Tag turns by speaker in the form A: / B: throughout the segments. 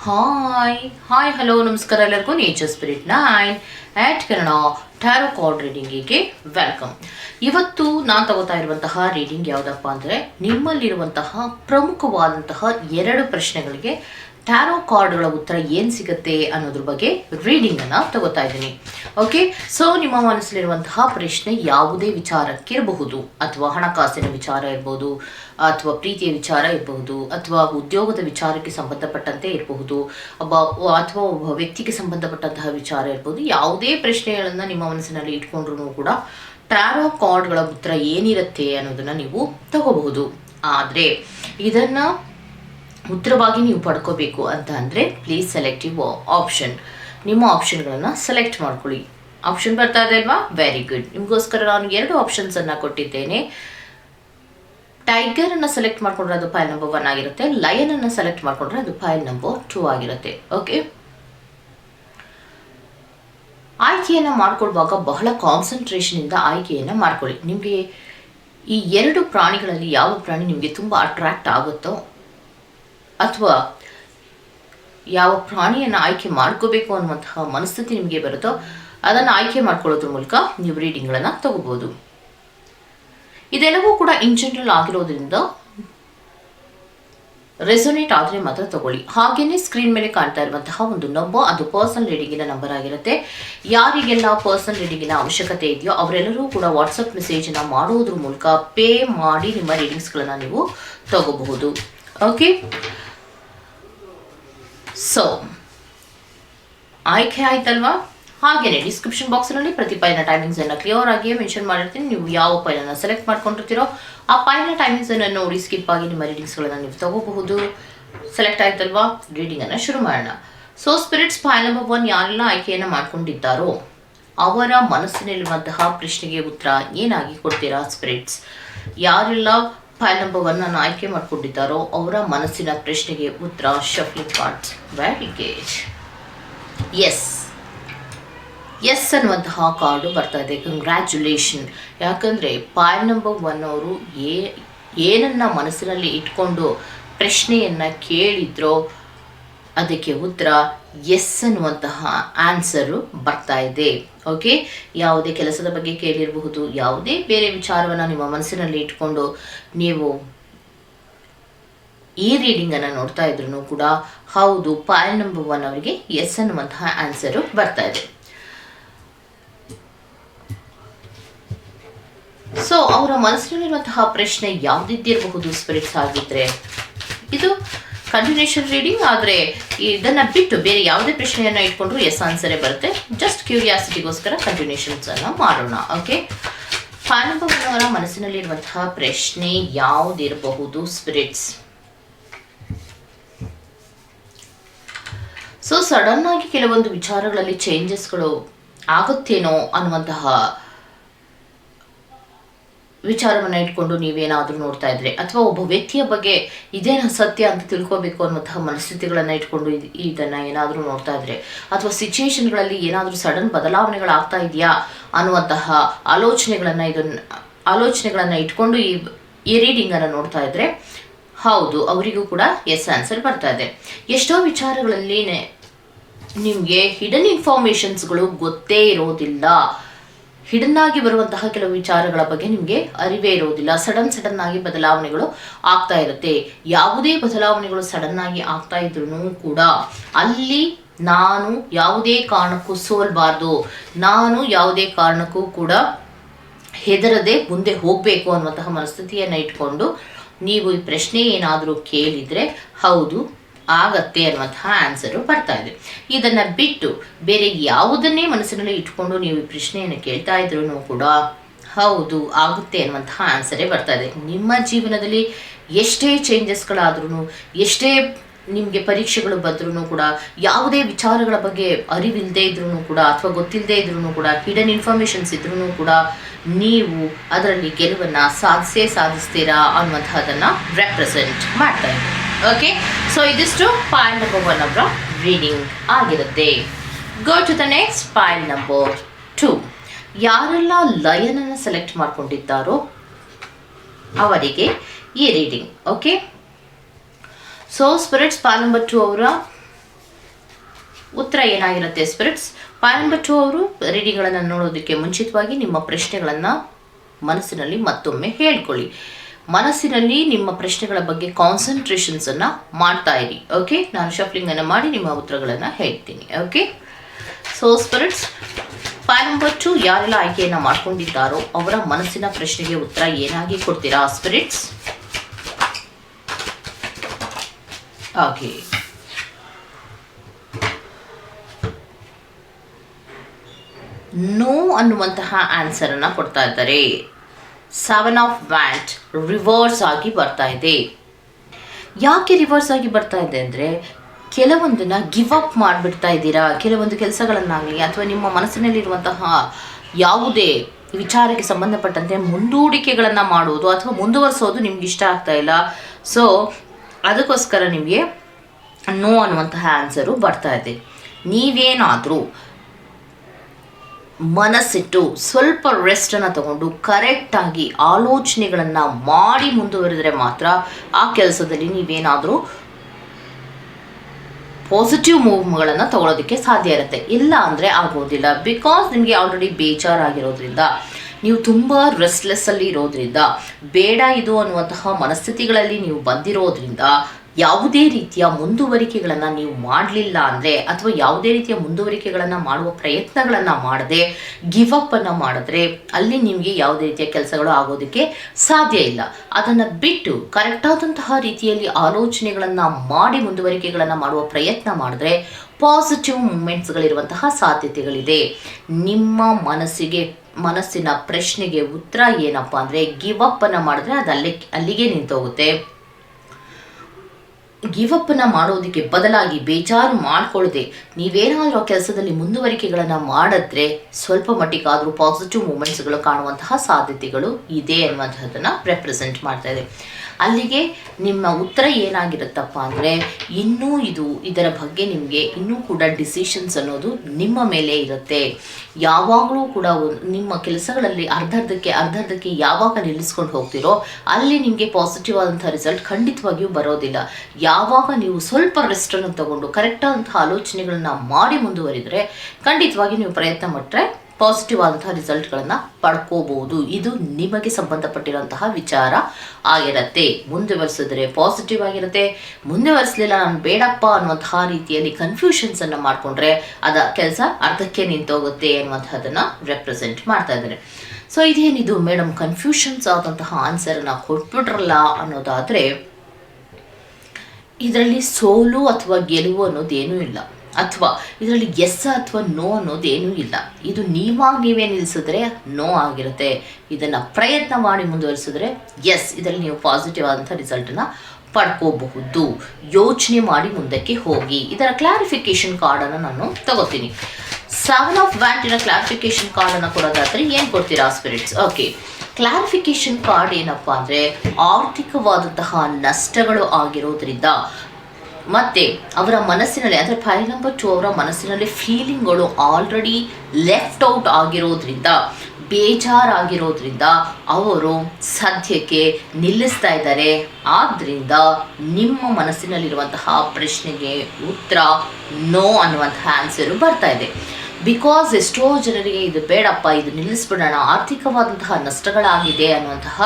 A: Hi hi hello ನಮಸ್ಕಾರ ಎಲ್ಲರಿಗೂ nature spirit nine eight Kannada tarot card ರೀಡಿಂಗಿಗೆ welcome ಇವತ್ತು ನಾನು ತಗೋತಾ ಇರುವಂತಹ ರೀಡಿಂಗ್ ಯಾವುದಪ್ಪ ಅಂದರೆ ನಿಮ್ಮಲ್ಲಿರುವಂತಹ ಪ್ರಮುಖವಾದಂತಹ ಎರಡು ಪ್ರಶ್ನೆಗಳಿಗೆ ಟ್ಯಾರೋ ಕಾರ್ಡ್ಗಳ ಉತ್ತರ ಏನು ಸಿಗುತ್ತೆ ಅನ್ನೋದ್ರ ಬಗ್ಗೆ ರೀಡಿಂಗನ್ನು ತಗೋತಾ ಇದ್ದೀನಿ. ಓಕೆ ಸೊ ನಿಮ್ಮ ಮನಸ್ಸಲ್ಲಿರುವಂತಹ ಪ್ರಶ್ನೆ ಯಾವುದೇ ವಿಚಾರಕ್ಕಿರಬಹುದು. ಅಥವಾ ಹಣಕಾಸಿನ ವಿಚಾರ ಇರ್ಬೋದು, ಅಥವಾ ಪ್ರೀತಿಯ ವಿಚಾರ ಇರಬಹುದು ಅಥವಾ ಉದ್ಯೋಗದ ವಿಚಾರಕ್ಕೆ ಸಂಬಂಧಪಟ್ಟಂತೆ ಇರಬಹುದು, ಒಬ್ಬ, ಅಥವಾ ಒಬ್ಬ ವ್ಯಕ್ತಿಗೆ ಸಂಬಂಧಪಟ್ಟಂತಹ ವಿಚಾರ ಇರ್ಬೋದು, ಯಾವುದೇ ಪ್ರಶ್ನೆಗಳನ್ನು ನಿಮ್ಮ ಮನಸ್ಸಿನಲ್ಲಿ ಇಟ್ಕೊಂಡ್ರೂ ಕೂಡ ಟ್ಯಾರೋ ಕಾರ್ಡ್ಗಳ ಉತ್ತರ ಏನಿರುತ್ತೆ ಅನ್ನೋದನ್ನ ನೀವು ತಗೋಬಹುದು. ಆದರೆ, ಇದನ್ನ ಉತ್ತರವಾಗಿ ನೀವು ಪಡ್ಕೋಬೇಕು ಅಂತ ಅಂದರೆ ಪ್ಲೀಸ್ ಸೆಲೆಕ್ಟ್ ಯುವ ಆಪ್ಷನ್ ನಿಮ್ಮ ಆಪ್ಷನ್ಗಳನ್ನು ಸೆಲೆಕ್ಟ್ ಮಾಡ್ಕೊಳ್ಳಿ. ಆಪ್ಷನ್ ಬರ್ತಾ ಇದೆ ಅಲ್ವಾ? ವೆರಿ ಗುಡ್ ನಿಮಗೋಸ್ಕರ ನಾನು ಎರಡು ಆಪ್ಷನ್ಸನ್ನು ಕೊಟ್ಟಿದ್ದೇನೆ. ಟೈಗರ್ ಅನ್ನು ಸೆಲೆಕ್ಟ್ ಮಾಡ್ಕೊಂಡ್ರೆ ಅದು ಫೈಲ್ ನಂಬರ್ ಒನ್ ಆಗಿರುತ್ತೆ. ಲಯನ್ ಅನ್ನು ಸೆಲೆಕ್ಟ್ ಮಾಡ್ಕೊಂಡ್ರೆ ಅದು ಫೈಲ್ ನಂಬರ್ ಟೂ ಆಗಿರುತ್ತೆ. ಓಕೆ ಆಯ್ಕೆಯನ್ನು ಮಾಡ್ಕೊಳ್ವಾಗ ಬಹಳ ಕಾನ್ಸಂಟ್ರೇಷನ್ ಇಂದ ಆಯ್ಕೆಯನ್ನು ಮಾಡ್ಕೊಳ್ಳಿ. ನಿಮಗೆ ಈ ಎರಡು ಪ್ರಾಣಿಗಳಲ್ಲಿ ಯಾವ ಪ್ರಾಣಿ ನಿಮಗೆ ತುಂಬ ಅಟ್ರಾಕ್ಟ್ ಆಗುತ್ತೋ ಅಥವಾ ಯಾವ ಪ್ರಾಣಿಯನ್ನು ಆಯ್ಕೆ ಮಾಡ್ಕೋಬೇಕು ಅನ್ನುವಂತಹ ಮನಸ್ಥಿತಿ ನಿಮಗೆ ಬರುತ್ತೋ ಅದನ್ನು ಆಯ್ಕೆ ಮಾಡ್ಕೊಳ್ಳೋದ್ರ ಮೂಲಕ ನೀವು ರೀಡಿಂಗ್ಗಳನ್ನು ತಗೋಬೋದು. ಇದೆಲ್ಲವೂ ಕೂಡ ಇನ್ ಜನರಲ್ ಆಗಿರೋದ್ರಿಂದ ರೆಸೊನೇಟ್ ಆದರೆ ಮಾತ್ರ ತಗೊಳ್ಳಿ. ಹಾಗೇನೆ ಸ್ಕ್ರೀನ್ ಮೇಲೆ ಕಾಣ್ತಾ ಇರುವಂತಹ ಒಂದು ನಂಬರ್ ಅದು ಪರ್ಸನಲ್ ರೀಡಿಂಗಿನ ನಂಬರ್ ಆಗಿರುತ್ತೆ. ಯಾರಿಗೆಲ್ಲ ಪರ್ಸನಲ್ ರೀಡಿಂಗಿನ ಅವಶ್ಯಕತೆ ಇದೆಯೋ ಅವರೆಲ್ಲರೂ ಕೂಡ ವಾಟ್ಸಪ್ ಮೆಸೇಜನ್ನು ಮಾಡೋದ್ರ ಮೂಲಕ ಪೇ ಮಾಡಿ ನಿಮ್ಮ ರೀಡಿಂಗ್ಸ್ಗಳನ್ನು ನೀವು ತಗೋಬಹುದು. ಓಕೆ ಸೊ ಆಯ್ಕೆ ಆಯ್ತಲ್ವಾ? ಹಾಗೇನೆ ಡಿಸ್ಕ್ರಿಪ್ಷನ್ ಬಾಕ್ಸ್ನಲ್ಲಿ ಪ್ರತಿ ಟೈಮಿಂಗ್ಸ್ ಅನ್ನ ಕ್ಲಿಯರ್ ಆಗಿ ಮೆನ್ಷನ್ ಮಾಡಿರ್ತೀನಿ. ನೀವು ಯಾವ ಪೈಲನ್ನು ಸೆಲೆಕ್ಟ್ ಮಾಡ್ಕೊಂಡಿರ್ತೀರೋ, ಆ ಪೈನ ಟೈಮಿಂಗ್ಸನ್ನು ನೋಡಿ ಸ್ಕಿಪ್ ಆಗಿ ನಿಮ್ಮ ರೀಡಿಂಗ್ಸ್ಗಳನ್ನು ನೀವು ತಗೋಬಹುದು. ಸೆಲೆಕ್ಟ್ ಆಯ್ತಲ್ವಾ? ರೀಡಿಂಗ್ ಅನ್ನ ಶುರು ಮಾಡೋಣ. So spirits file number one ಯಾರೆಲ್ಲ ಆಯ್ಕೆಯನ್ನು ಮಾಡ್ಕೊಂಡಿದ್ದಾರೋ, ಅವರ ಮನಸ್ಸಿನಲ್ಲಿರುವಂತಹ ಪ್ರಶ್ನೆಗೆ ಉತ್ತರ ಏನಾಗಿ ಕೊಡ್ತೀರಾ ಸ್ಪಿರಿಟ್ಸ್ ಯಾರೆಲ್ಲ ಫೈಲ್ ನಂಬರ್ ಒನ್ ಅನ್ನು ಆಯ್ಕೆ ಮಾಡಿಕೊಂಡಿದ್ದಾರೋ ಅವರ ಮನಸ್ಸಿನ ಪ್ರಶ್ನೆಗೆ ಉತ್ತರ ಶಫ್ಲಿಂಗ್ ಕಾರ್ಡ್ಸ್ ವೆರಿ ಗೇಜ್ ಎಸ್ ಎಸ್ ಅನ್ನುವಂತಹ ಕಾರ್ಡು ಬರ್ತಾ ಇದೆ. ಕಂಗ್ರ್ಯಾಚುಲೇಷನ್ ಯಾಕಂದರೆ ಫೈಲ್ ನಂಬರ್ ಒನ್ ಅವರು ಏ, ಏನನ್ನ ಮನಸ್ಸಿನಲ್ಲಿ ಇಟ್ಕೊಂಡು ಪ್ರಶ್ನೆಯನ್ನು ಕೇಳಿದ್ರೋ ಅದಕ್ಕೆ ಉತ್ತರ ಎಸ್ ಅನ್ನುವಂತಹ ಆನ್ಸರು ಬರ್ತಾ ಇದೆ. ಓಕೆ ಯಾವುದೇ ಕೆಲಸದ ಬಗ್ಗೆ ಕೇಳಿರಬಹುದು, ಯಾವುದೇ ಬೇರೆ ವಿಚಾರವನ್ನು ನಿಮ್ಮ ಮನಸ್ಸಿನಲ್ಲಿ ಇಟ್ಕೊಂಡು ನೀವು ಈ ರೀಡಿಂಗನ್ನು ನೋಡ್ತಾ ಇದ್ರು ಕೂಡ ಹೌದು ಪಾಯಿಂಟ್ ನಂಬರ್ ಒನ್ ಅವರಿಗೆ ಎಸ್ ಅನ್ನುವಂತಹ ಆನ್ಸರು ಬರ್ತಾ ಇದೆ. ಸೊ ಅವರ ಮನಸ್ಸಿನಲ್ಲಿರುವಂತಹ ಪ್ರಶ್ನೆ ಯಾವುದಿದ್ದಿರಬಹುದು ಸ್ಪಿರಿಟ್ಸ್ ಆಗಿದ್ರೆ? ಇದು ಕಂಟಿನ್ಯೂಷನ್ ರೀಡಿಂಗ್ ಆದರೆ ಇದನ್ನು ಬಿಟ್ಟು ಬೇರೆ ಯಾವುದೇ ಪ್ರಶ್ನೆಯನ್ನು ಇಟ್ಕೊಂಡ್ರು ಎಸ್ ಆನ್ಸರೇ ಬರುತ್ತೆ. ಜಸ್ಟ್ ಕ್ಯೂರಿಯಾಸಿಟಿಗೋಸ್ಕರ ಕಂಟಿನ್ಯೂಷನ್ಸನ್ನು ಮಾಡೋಣ ಓಕೆ ಫಾನುಭವನವರ ಮನಸ್ಸಿನಲ್ಲಿರುವಂತಹ ಪ್ರಶ್ನೆ ಯಾವುದಿರಬಹುದು? ಸ್ಪಿರಿಟ್ಸ್ ಸೊ ಸಡನ್ ಆಗಿ ಕೆಲವೊಂದು ವಿಚಾರಗಳಲ್ಲಿ ಚೇಂಜಸ್ಗಳು ಆಗುತ್ತೇನೋ ಅನ್ನುವಂತಹ ವಿಚಾರವನ್ನ ಇಟ್ಕೊಂಡು ನೀವೇನಾದರೂ ನೋಡ್ತಾ ಇದ್ರೆ? ಅಥವಾ ಒಬ್ಬ ವ್ಯಕ್ತಿಯ ಬಗ್ಗೆ ಇದೇನ ಸತ್ಯ ಅಂತ ತಿಳ್ಕೊಬೇಕು ಅನ್ನುವಂತಹ ಮನಸ್ಥಿತಿಗಳನ್ನು ಇಟ್ಕೊಂಡು ಇದನ್ನು ಏನಾದ್ರೂ ನೋಡ್ತಾ ಇದ್ರೆ? ಅಥವಾ ಸಿಚುಯೇಷನ್ಗಳಲ್ಲಿ ಏನಾದ್ರೂ ಸಡನ್ ಬದಲಾವಣೆಗಳಾಗ್ತಾ ಇದೆಯಾ ಅನ್ನುವಂತಹ ಆಲೋಚನೆಗಳನ್ನು ಇದನ್ನು ಆಲೋಚನೆಗಳನ್ನು ಇಟ್ಕೊಂಡು ಈ ಈ ರೀಡಿಂಗ್ ಅನ್ನ ನೋಡ್ತಾ ಇದ್ರೆ? ಹೌದು, ಅವರಿಗೂ ಕೂಡ ಎಸ್ ಆನ್ಸರ್ ಬರ್ತಾ ಇದೆ. ಎಷ್ಟೋ ವಿಚಾರಗಳಲ್ಲಿ ನಿಮಗೆ ಹಿಡನ್ ಇನ್ಫಾರ್ಮೇಶನ್ಸ್ಗಳು ಗೊತ್ತೇ ಇರೋದಿಲ್ಲ. ಹಿಡನ್ ಆಗಿ ಬರುವಂತಹ ಕೆಲವು ವಿಚಾರಗಳ ಬಗ್ಗೆ ನಿಮಗೆ ಅರಿವೇ ಇರುವುದಿಲ್ಲ. ಸಡನ್ ಸಡನ್ ಆಗಿ ಬದಲಾವಣೆಗಳು ಆಗ್ತಾ ಇರುತ್ತೆ. ಯಾವುದೇ ಬದಲಾವಣೆಗಳು ಸಡನ್ ಆಗಿ ಆಗ್ತಾ ಇದ್ರೂ ಕೂಡ ಅಲ್ಲಿ ನಾನು ಯಾವುದೇ ಕಾರಣಕ್ಕೂ ಸೋಲ್ಬಾರ್ದು. ನಾನು ಯಾವುದೇ ಕಾರಣಕ್ಕೂ ಕೂಡ ಹೆದರದೆ ಮುಂದೆ ಹೋಗಬೇಕು ಅನ್ನುವಂತಹ ಮನಸ್ಥಿತಿಯನ್ನು ಇಟ್ಕೊಂಡು ನೀವು ಈ ಪ್ರಶ್ನೆ ಏನಾದರೂ ಕೇಳಿದರೆ ಹೌದು ಆಗತ್ತೆ ಅನ್ನುವಂತಹ ಆನ್ಸರು ಬರ್ತಾ ಇದೆ. ಇದನ್ನ ಬಿಟ್ಟು ಬೇರೆ ಯಾವುದನ್ನೇ ಮನಸ್ಸಿನಲ್ಲಿ ಇಟ್ಕೊಂಡು ನೀವು ಈ ಪ್ರಶ್ನೆಯನ್ನು ಕೇಳ್ತಾ ಇದ್ರೂ ಕೂಡ ಹೌದು, ಆಗುತ್ತೆ ಅನ್ನುವಂತಹ ಆನ್ಸರೇ ಬರ್ತಾ ಇದೆ. ನಿಮ್ಮ ಜೀವನದಲ್ಲಿ ಎಷ್ಟೇ ಚೇಂಜಸ್ಗಳಾದ್ರೂ ಎಷ್ಟೇ ನಿಮಗೆ ಪರೀಕ್ಷೆಗಳು ಬಂದ್ರೂ ಕೂಡ, ಯಾವುದೇ ವಿಚಾರಗಳ ಬಗ್ಗೆ ಅರಿವಿಲ್ಲದೆ ಇದ್ರೂ ಕೂಡ ಅಥವಾ ಗೊತ್ತಿಲ್ಲದೆ ಇದ್ರೂ ಕೂಡ ಹಿಡನ್ ಇನ್ಫಾರ್ಮೇಷನ್ಸ್ ಇದ್ರೂ ಕೂಡ ನೀವು ಅದರಲ್ಲಿ ಗೆಲುವನ್ನು ಸಾಧಿಸೇ ಸಾಧಿಸ್ತೀರಾ ಅನ್ನುವಂಥದ್ದನ್ನು ರೆಪ್ರೆಸೆಂಟ್ ಮಾಡ್ತಾ ಇದೆ ಓಕೆ ಸೊ ಇದಿಷ್ಟು ಫೈಲ್ ನಂಬರ್ ಒನ್ ಅವರ ರೀಡಿಂಗ್ ಆಗಿರುತ್ತೆ. Go to the next file number two ಯಾರೆಲ್ಲ ಲಯನನ್ನು ಸೆಲೆಕ್ಟ್ ಮಾಡ್ಕೊಂಡಿದ್ದಾರೋ ಅವರಿಗೆ ಈ reading okay so spirits pile number two ಅವರ ಉತ್ತರ ಏನಾಗಿರುತ್ತೆ ಸ್ಪಿರಿಟ್ಸ್ ನಂಬರ್ ಟು ಅವರು ರೀಡಿಂಗ್ಗಳನ್ನು ನೋಡೋದಕ್ಕೆ ಮುಂಚಿತವಾಗಿ ನಿಮ್ಮ ಪ್ರಶ್ನೆಗಳನ್ನು ಮನಸ್ಸಿನಲ್ಲಿ ಮತ್ತೊಮ್ಮೆ ಹೇಳ್ಕೊಳ್ಳಿ. ಮನಸ್ಸಿನಲ್ಲಿ ನಿಮ್ಮ ಪ್ರಶ್ನೆಗಳ ಬಗ್ಗೆ ಕಾನ್ಸಂಟ್ರೇಷನ್ಸ್ ಅನ್ನ ಮಾಡ್ತಾ ಇರಿ ಓಕೆ ನಾನು ಶಫ್ಲಿಂಗ್ ಅನ್ನು ಮಾಡಿ ನಿಮ್ಮ ಉತ್ತರಗಳನ್ನು ಹೇಳ್ತೀನಿ okay so spirits five number two ಯಾರೆಲ್ಲ ಆಯ್ಕೆಯನ್ನ ಮಾಡ್ಕೊಂಡಿದ್ದಾರೋ ಅವರ ಮನಸ್ಸಿನ ಪ್ರಶ್ನೆಗೆ ಉತ್ತರ ಏನಾಗಿ ಕೊಡ್ತೀರಾ ಸ್ಪಿರಿಟ್ಸ್ ಓಕೆ ನೋ ಅನ್ನುವಂತಹ ಆನ್ಸರ್ ಅನ್ನ ಕೊಡ್ತಾ ಇದ್ದಾರೆ. ಸೆವೆನ್ ಆಫ್ ವ್ಯಾಂಟ್ ರಿವರ್ಸ್ ಆಗಿ ಬರ್ತಾ ಇದೆ. ಯಾಕೆ ರಿವರ್ಸ್ ಆಗಿ ಬರ್ತಾ ಇದೆ ಅಂದರೆ, ಕೆಲವೊಂದನ್ನು ಗಿವ್ ಅಪ್ ಮಾಡಿಬಿಡ್ತಾ ಇದ್ದೀರಾ? ಕೆಲವೊಂದು ಕೆಲಸಗಳನ್ನಾಗಲಿ ಅಥವಾ ನಿಮ್ಮ ಮನಸ್ಸಿನಲ್ಲಿರುವಂತಹ ಯಾವುದೇ ವಿಚಾರಕ್ಕೆ ಸಂಬಂಧಪಟ್ಟಂತೆ ಮುಂದೂಡಿಕೆಗಳನ್ನು ಮಾಡುವುದು ಅಥವಾ ಮುಂದುವರಿಸೋದು ನಿಮ್ಗೆ ಇಷ್ಟ ಆಗ್ತಾ ಇಲ್ಲ. ಸೊ ಅದಕ್ಕೋಸ್ಕರ ನಿಮಗೆ ನೋ ಅನ್ನುವಂತಹ ಆನ್ಸರು ಬರ್ತಾ ಇದೆ. ನೀವೇನಾದರೂ ಮನಸ್ಸಿಟ್ಟು ಸ್ವಲ್ಪ ರೆಸ್ಟನ್ನು ತಗೊಂಡು ಕರೆಕ್ಟಾಗಿ ಆಲೋಚನೆಗಳನ್ನು ಮಾಡಿ ಮುಂದುವರೆದರೆ ಮಾತ್ರ ಆ ಕೆಲಸದಲ್ಲಿ ನೀವೇನಾದರೂ ಪಾಸಿಟಿವ್ ಮೂವ್ಗಳನ್ನು ತಗೊಳ್ಳೋದಕ್ಕೆ ಸಾಧ್ಯ ಇರುತ್ತೆ. ಇಲ್ಲ ಅಂದರೆ ಆಗೋದಿಲ್ಲ. ಬಿಕಾಸ್ ನಿಮಗೆ ಆಲ್ರೆಡಿ ಬೇಜಾರಾಗಿರೋದ್ರಿಂದ, ನೀವು ತುಂಬ ರೆಸ್ಟ್ಲೆಸ್ಸಲ್ಲಿ ಇರೋದ್ರಿಂದ, ಬೇಡ ಇದು ಅನ್ನುವಂತಹ ಮನಸ್ಥಿತಿಗಳಲ್ಲಿ ನೀವು ಬಂದಿರೋದ್ರಿಂದ ಯಾವುದೇ ರೀತಿಯ ಮುಂದುವರಿಕೆಗಳನ್ನು ನೀವು ಮಾಡಲಿಲ್ಲ ಅಂದರೆ ಅಥವಾ ಯಾವುದೇ ರೀತಿಯ ಮುಂದುವರಿಕೆಗಳನ್ನು ಮಾಡುವ ಪ್ರಯತ್ನಗಳನ್ನು ಮಾಡದೆ ಗಿವ್ ಅಪ್ ಅನ್ನು ಮಾಡಿದ್ರೆ ಅಲ್ಲಿ ನಿಮಗೆ ಯಾವುದೇ ರೀತಿಯ ಕೆಲಸಗಳು ಆಗೋದಕ್ಕೆ ಸಾಧ್ಯ ಇಲ್ಲ. ಅದನ್ನು ಬಿಟ್ಟು ಕರೆಕ್ಟಾದಂತಹ ರೀತಿಯಲ್ಲಿ ಆಲೋಚನೆಗಳನ್ನು ಮಾಡಿ ಮುಂದುವರಿಕೆಗಳನ್ನು ಮಾಡುವ ಪ್ರಯತ್ನ ಮಾಡಿದ್ರೆ ಪಾಸಿಟಿವ್ ಮೂಮೆಂಟ್ಸ್ಗಳಿರುವಂತಹ ಸಾಧ್ಯತೆಗಳಿದೆ. ನಿಮ್ಮ ಮನಸ್ಸಿಗೆ, ಮನಸ್ಸಿನ ಪ್ರಶ್ನೆಗೆ ಉತ್ತರ ಏನಪ್ಪ ಅಂದರೆ ಗಿವ್ ಅಪ್ ಅನ್ನು ಮಾಡಿದ್ರೆ ಅದು ಅಲ್ಲೇ ಅಲ್ಲಿಗೆ ನಿಂತೋಗುತ್ತೆ. ಗಿವ್ ಅನ್ನ ಮಾಡೋದಕ್ಕೆ ಬದಲಾಗಿ ಬೇಜಾರು ಮಾಡ್ಕೊಳ್ಳದೆ ನೀವೇನಾದರೂ ಆ ಕೆಲಸದಲ್ಲಿ ಮುಂದುವರಿಕೆಗಳನ್ನು ಮಾಡಿದ್ರೆ ಸ್ವಲ್ಪ ಮಟ್ಟಿಗಾದರೂ ಪಾಸಿಟಿವ್ ಮೂಮೆಂಟ್ಸ್ಗಳು ಕಾಣುವಂತಹ ಸಾಧ್ಯತೆಗಳು ಇದೆ ಅನ್ನುವಂಥದ್ದನ್ನು ರೆಪ್ರೆಸೆಂಟ್ ಮಾಡ್ತಾ ಇದೆ. ಅಲ್ಲಿಗೆ ನಿಮ್ಮ ಉತ್ತರ ಏನಾಗಿರುತ್ತಪ್ಪ ಅಂದರೆ ಇನ್ನೂ ಇದು ಇದರ ಬಗ್ಗೆ ನಿಮಗೆ ಇನ್ನೂ ಕೂಡ ಡಿಸಿಷನ್ಸ್ ಅನ್ನೋದು ನಿಮ್ಮ ಮೇಲೆ ಇರುತ್ತೆ. ಯಾವಾಗಲೂ ಕೂಡ ನಿಮ್ಮ ಕೆಲಸಗಳಲ್ಲಿ ಅರ್ಧರ್ಧಕ್ಕೆ ಅರ್ಧರ್ಧಕ್ಕೆ ಯಾವಾಗ ನಿಲ್ಲಿಸ್ಕೊಂಡು ಹೋಗ್ತಿರೋ ಅಲ್ಲಿ ನಿಮಗೆ ಪಾಸಿಟಿವ್ ಆದಂಥ ರಿಸಲ್ಟ್ ಖಂಡಿತವಾಗಿಯೂ ಬರೋದಿಲ್ಲ. ಯಾವಾಗ ನೀವು ಸ್ವಲ್ಪ ರೆಸ್ಟನ್ನು ತಗೊಂಡು ಕರೆಕ್ಟಾದಂಥ ಆಲೋಚನೆಗಳನ್ನ ಮಾಡಿ ಮುಂದುವರಿದರೆ ಖಂಡಿತವಾಗಿ ನೀವು ಪ್ರಯತ್ನ ಪಟ್ಟರೆ ಪಾಸಿಟಿವ್ ಆದಂತಹ ರಿಸಲ್ಟ್ಗಳನ್ನು ಪಡ್ಕೋಬಹುದು. ಇದು ನಿಮಗೆ ಸಂಬಂಧಪಟ್ಟಿರುವಂತಹ ವಿಚಾರ ಮುಂದೆ ಮುಂದುವರಿಸಿದ್ರೆ ಪಾಸಿಟಿವ್ ಆಗಿರುತ್ತೆ. ಮುಂದುವರಿಸಲಿಲ್ಲ ನಾನು ಬೇಡಪ್ಪ ಅನ್ನುವಂತಹ ರೀತಿಯಲ್ಲಿ ಕನ್ಫ್ಯೂಷನ್ಸ್ ಅನ್ನ ಮಾಡ್ಕೊಂಡ್ರೆ ಅದ ಕೆಲಸ ಅರ್ಧಕ್ಕೆ ನಿಂತೋಗುತ್ತೆ ಅನ್ನುವಂತಹದನ್ನ ರೆಪ್ರೆಸೆಂಟ್ ಮಾಡ್ತಾ ಇದ್ದಾರೆ. ಸೊ ಇದೇನಿದು? ಮೇಡಮ್ ಕನ್ಫ್ಯೂಷನ್ಸ್ ಆದಂತಹ ಆನ್ಸರನ್ನು ಕೊಟ್ಬಿಟ್ರಲ್ಲ ಅನ್ನೋದಾದರೆ, ಇದರಲ್ಲಿ ಸೋಲು ಅಥವಾ ಗೆಲುವು ಅನ್ನೋದೇನೂ ಇಲ್ಲ. ಅಥವಾ ಇದರಲ್ಲಿ ಎಸ್ ಅಥವಾ ನೋ ಅನ್ನೋದೇನೂ ಇಲ್ಲ. ಇದು ನೀವಾಗಿ ನೀವೇ ನಿಲ್ಲಿಸಿದ್ರೆ ನೋ ಆಗಿರುತ್ತೆ. ಇದನ್ನು ಪ್ರಯತ್ನ ಮಾಡಿ ಮುಂದುವರಿಸಿದ್ರೆ ಎಸ್ ಇದರಲ್ಲಿ ನೀವು ಪಾಸಿಟಿವ್ ಆದಂಥ ರಿಸಲ್ಟನ್ನು ಪಡ್ಕೋಬಹುದು. ಯೋಚನೆ ಮಾಡಿ ಮುಂದಕ್ಕೆ ಹೋಗಿ. ಇದರ ಕ್ಲಾರಿಫಿಕೇಶನ್ ಕಾರ್ಡನ್ನು ನಾನು ತಗೋತೀನಿ. ಸೆವೆನ್ ಆಫ್ ವ್ಯಾಂಟಿನ ಕ್ಲಾರಿಫಿಕೇಶನ್ ಕಾರ್ಡನ್ನು ಕೊಡೋದಾದರೆ ಏನು ಕೊಡ್ತೀರಾ ಸ್ಪಿರಿಟ್ಸ್ ಓಕೆ ಕ್ಲಾರಿಫಿಕೇಶನ್ ಕಾರ್ಡ್ ಏನಪ್ಪಾ ಅಂದರೆ ಆರ್ಥಿಕವಾದಂತಹ ನಷ್ಟಗಳು ಆಗಿರೋದ್ರಿಂದ ಮತ್ತೆ ಅವರ ಮನಸ್ಸಿನಲ್ಲಿ ಅಂದರೆ ಫೈಲ್ ನಂಬರ್ ಟು ಅವರ ಮನಸ್ಸಿನಲ್ಲಿ ಫೀಲಿಂಗ್ಗಳು ಆಲ್ರೆಡಿ ಲೆಫ್ಟ್ ಔಟ್ ಆಗಿರೋದ್ರಿಂದ, ಬೇಜಾರಾಗಿರೋದ್ರಿಂದ ಅವರು ಸದ್ಯಕ್ಕೆ ನಿಲ್ಲಿಸ್ತಾ ಇದ್ದಾರೆ. ಆದ್ದರಿಂದ ನಿಮ್ಮ ಮನಸ್ಸಿನಲ್ಲಿರುವಂತಹ ಪ್ರಶ್ನೆಗೆ ಉತ್ತರ ನೋ ಅನ್ನುವಂತಹ ಆನ್ಸರು ಬರ್ತಾ ಇದೆ. ಬಿಕಾಸ್ ಎಷ್ಟೋ ಜನರಿಗೆ ಇದು ಬೇಡಪ್ಪ, ಇದು ನಿಲ್ಲಿಸ್ಬಿಡೋಣ, ಆರ್ಥಿಕವಾದಂತಹ ನಷ್ಟಗಳಾಗಿದೆ ಅನ್ನುವಂತಹ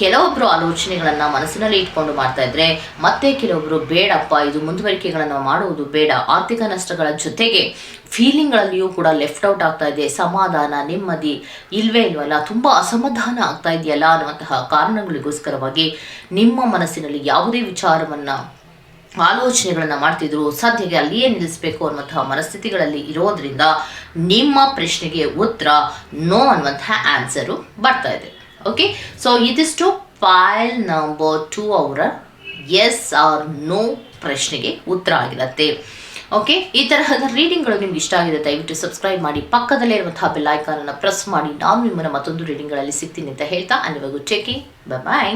A: ಕೆಲವೊಬ್ಬರು ಆಲೋಚನೆಗಳನ್ನು ಮನಸ್ಸಿನಲ್ಲಿ ಇಟ್ಕೊಂಡು ಮಾಡ್ತಾ ಇದ್ರೆ ಮತ್ತೆ ಕೆಲವೊಬ್ಬರು ಬೇಡಪ್ಪ, ಇದು ಮುಂದುವರಿಕೆಗಳನ್ನು ಮಾಡುವುದು ಬೇಡ. ಆರ್ಥಿಕ ನಷ್ಟಗಳ ಜೊತೆಗೆ ಫೀಲಿಂಗ್ಗಳಲ್ಲಿಯೂ ಕೂಡ ಲೆಫ್ಟ್ ಔಟ್ ಆಗ್ತಾ ಇದೆ. ಸಮಾಧಾನ, ನೆಮ್ಮದಿ ಇಲ್ವೇ ಇಲ್ವಲ್ಲ? ತುಂಬ ಅಸಮಾಧಾನ ಆಗ್ತಾ ಇದೆಯಲ್ಲ? ಅನ್ನುವಂತಹ ಕಾರಣಗಳಿಗೋಸ್ಕರವಾಗಿ ನಿಮ್ಮ ಮನಸ್ಸಿನಲ್ಲಿ ಯಾವುದೇ ವಿಚಾರವನ್ನು, ಆಲೋಚನೆಗಳನ್ನು ಮಾಡ್ತಿದ್ರು, ಸದ್ಯಕ್ಕೆ ಅಲ್ಲಿಯೇ ನಿಲ್ಲಿಸಬೇಕು ಅನ್ನುವಂತಹ ಮನಸ್ಥಿತಿಗಳಲ್ಲಿ ಇರೋದ್ರಿಂದ ನಿಮ್ಮ ಪ್ರಶ್ನೆಗೆ ಉತ್ತರ ನೋ ಅನ್ನುವಂತಹ ಆನ್ಸರು ಬರ್ತಾ ಇದೆ. ಓಕೆ ಸೊ ಇದಿಷ್ಟು ಫೈಲ್ ನಂಬರ್ ಟೂ ಅವರ ಎಸ್ ಆರ್ ನೋ ಪ್ರಶ್ನೆಗೆ ಉತ್ತರ ಆಗಿರುತ್ತೆ. ಓಕೆ ಈ ತರಹದ ರೀಡಿಂಗ್ಗಳು ನಿಮ್ಗೆ ಇಷ್ಟ ಆಗಿದೆ ದಯವಿಟ್ಟು ಸಬ್ಸ್ಕ್ರೈಬ್ ಮಾಡಿ, ಪಕ್ಕದಲ್ಲೇ ಇರುವಂತಹ ಬೆಲ್ ಐಕಾನನ್ನು ಪ್ರೆಸ್ ಮಾಡಿ, ನಾನು ನಿಮ್ಮನ್ನು ಮತ್ತೊಂದು ರೀಡಿಂಗ್ಗಳಲ್ಲಿ ಸಿಗ್ತೀನಿ ಅಂತ ಹೇಳ್ತಾ, ಅಲ್ಲಿವರೆಗೂ ಚೆಕಿಂಗ್ ಬಾಯ್